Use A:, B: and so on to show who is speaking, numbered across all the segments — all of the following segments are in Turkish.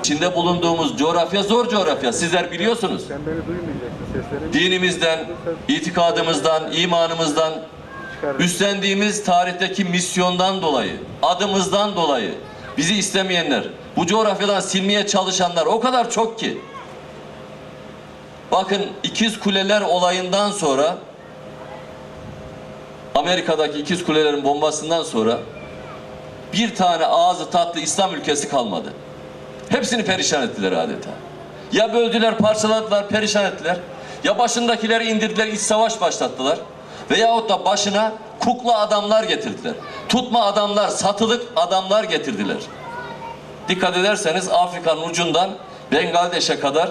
A: İçinde bulunduğumuz coğrafya zor coğrafya. Sizler biliyorsunuz.
B: Sen beni duymayacaksın.
A: Dinimizden, itikadımızdan, imanımızdan, üstlendiğimiz tarihteki misyondan dolayı, adımızdan dolayı bizi istemeyenler, bu coğrafyadan silmeye çalışanlar o kadar çok ki. Bakın ikiz kuleler olayından sonra Amerika'daki ikiz kulelerin bombasından sonra bir tane ağzı tatlı İslam ülkesi kalmadı. Hepsini perişan ettiler adeta. Ya böldüler, parçaladılar, perişan ettiler. Ya başındakileri indirdiler, iç savaş başlattılar. Veyahut da başına kukla adamlar getirdiler. Tutma adamlar, satılık adamlar getirdiler. Dikkat ederseniz Afrika'nın ucundan Bangladeş'e kadar,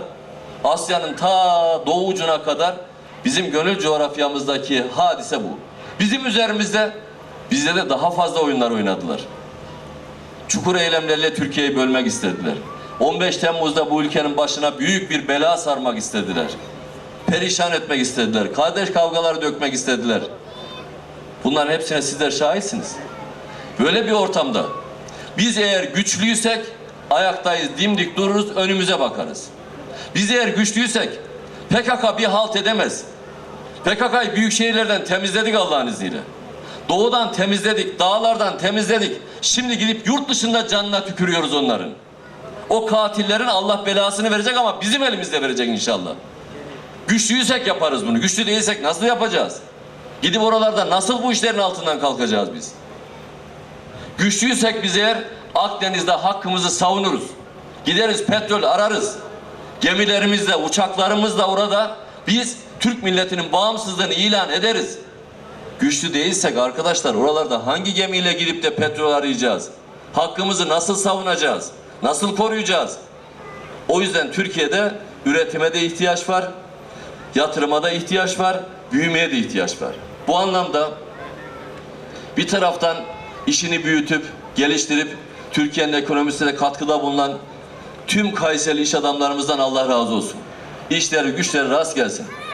A: Asya'nın ta doğu ucuna kadar bizim gönül coğrafyamızdaki hadise bu. Bizim üzerimizde bizde de daha fazla oyunlar oynadılar. Çukur eylemlerle Türkiye'yi bölmek istediler. 15 Temmuz'da bu ülkenin başına büyük bir bela sarmak istediler. Perişan etmek istediler. Kardeş kavgaları dökmek istediler. Bunların hepsine sizler şahitsiniz. Böyle bir ortamda biz eğer güçlüysek ayaktayız, dimdik dururuz, önümüze bakarız. Biz eğer güçlüysek PKK bir halt edemez. PKK'yı büyük şehirlerden temizledik Allah'ın izniyle. Doğudan temizledik, dağlardan temizledik. Şimdi gidip yurt dışında canına tükürüyoruz onların. O katillerin Allah belasını verecek ama bizim elimizde verecek inşallah. Güçlüysek yaparız bunu. Güçlü değilsek nasıl yapacağız? Gidip oralarda nasıl bu işlerin altından kalkacağız biz? Güçlüysek biz eğer Akdeniz'de hakkımızı savunuruz. Gideriz petrol ararız. Gemilerimizle, uçaklarımızla orada biz Türk milletinin bağımsızlığını ilan ederiz. Güçlü değilsek arkadaşlar oralarda hangi gemiyle gidip de petrol arayacağız? Hakkımızı nasıl savunacağız? Nasıl koruyacağız? O yüzden Türkiye'de üretime de ihtiyaç var, yatırıma da ihtiyaç var, büyümeye de ihtiyaç var. Bu anlamda bir taraftan işini büyütüp, geliştirip Türkiye'nin ekonomisine katkıda bulunan tüm Kayseri iş adamlarımızdan Allah razı olsun. İşleri güçleri rast gelsin.